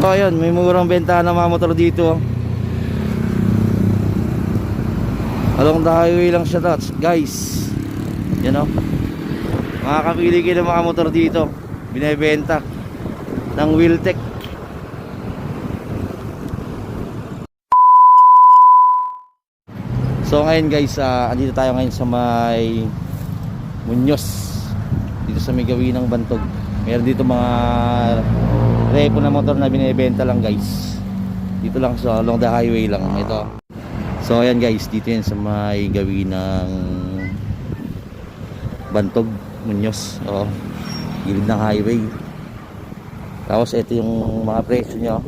So ayun, may murang benta ng mga motor dito. Along the highway lang siya touch, guys. Yan o. Makakapili kayo ng mga motor dito. Binebenta ng Wheeltech. So ngayon guys, ah, andito tayo ngayon sa may Muñoz. Dito sa may gawin ng Bantog. Meron dito mga repo na motor na binebenta lang guys. Dito lang sa along the highway lang ito. So ayan guys, dito yan sa may gawin ng Bantog, Muñoz. Oo. Gilid ng highway. Tapos ito yung mga presyo nyo.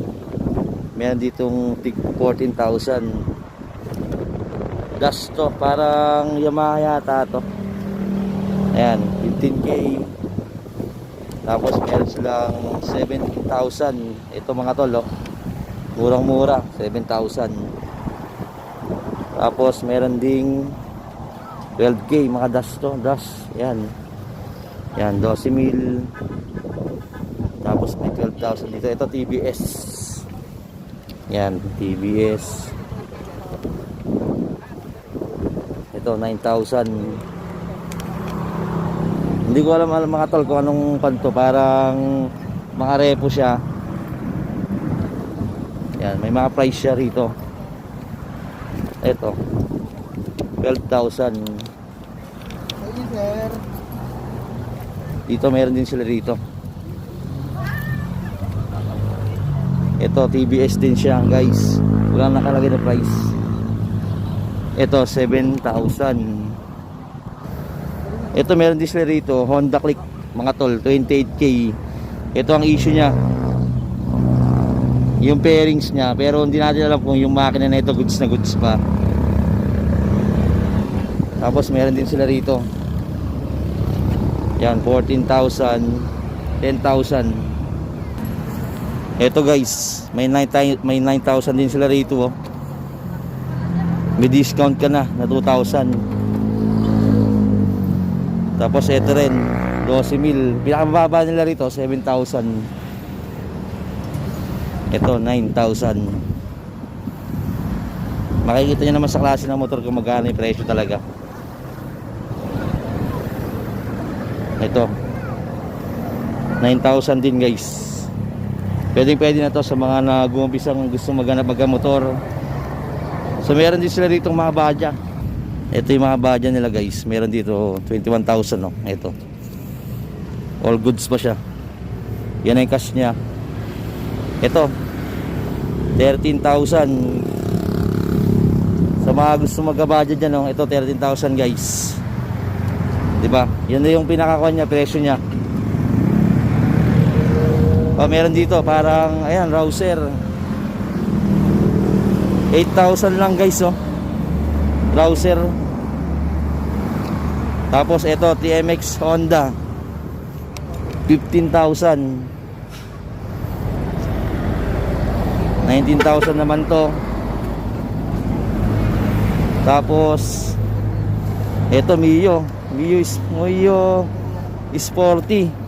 Meron ditong tig 14,000 gas to parang Yamaha yata to ayan 15k tapos meron silang 17,000 ito mga tol oh. murang mura 7,000 tapos meron ding 12k mga dash to dash yan. Yan 12 mil tapos may 12,000 dito. Ito TBS yan TBS ito 9,000 hindi ko alam alam mga tol kung anong kanto parang mga repo siya. Yan may mga price siya rito. Ito 12,000 Ayun, sir. dito meron din sila rito. Ito TBS din siya guys. Walang nakalagay na price. Ito 7,000 ito meron din sila rito Honda Click mga tol 28k ito ang issue niya. Yung pairings niya pero hindi natin alam kung yung makina na ito goods na goods pa. Tapos meron din sila rito. Yan 14,000 10,000 Eto guys, may 9,000 may 9,000 din sila rito oh. May discount ka na na 2,000. Tapos eto rin, 12 mil. Pinakamababa nila rito, 7,000. Ito, 9,000. Makikita nyo naman sa klase ng motor kung magkano yung presyo talaga. Ito. 9,000 din guys. Pwedeng pwede na to sa mga nag-uumpisang gusto maghanap ng motor. So meron din sila dito mga badya. Ito yung mga badya nila guys. Meron dito 21,000 no. Ito. All goods pa siya. Yan ang cash niya. Ito. 13,000. Sa mga gusto magkabadya dyan no. Ito 13,000 guys. 'Di ba? Yan na yung pinakakuha niya, presyo niya. Oh, meron dito parang ayan, Rouser. 8,000 lang guys, oh. Rouser. Tapos ito TMX Honda. 15,000. 19,000 naman to. Tapos ito Mio. Mio Mio Sporty.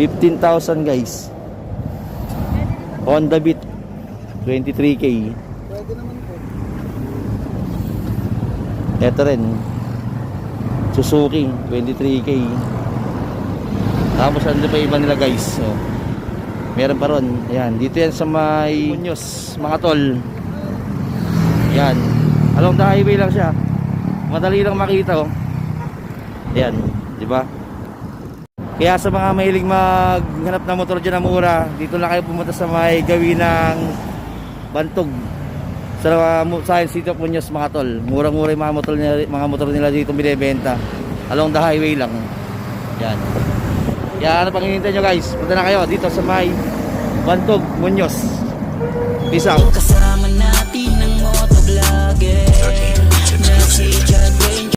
15,000 guys Honda Beat 23k Pwede naman po. Ito rin. Suzuki 23k Tapos ano pa iba nila guys. So, Meron pa ron. Ayan, dito yan sa may Muñoz Mga tol. Yan Along the highway lang siya. Madali lang makita oh. Ayan, di ba? Kaya sa mga mahilig maghanap ng motor dyan na mura, dito lang kayo pumunta sa may gawin ng Bantog. Sa uh, Mu- Science City of Muñoz mga tol. Murang-mura yung mga motor nila, mga motor nila dito binebenta. Along the highway lang. Yan. Kaya ano pang hinihintay nyo guys? Punta na kayo dito sa may Bantog, Muñoz. Peace out. Kasama natin ng motovlogger Na si Chad Ranger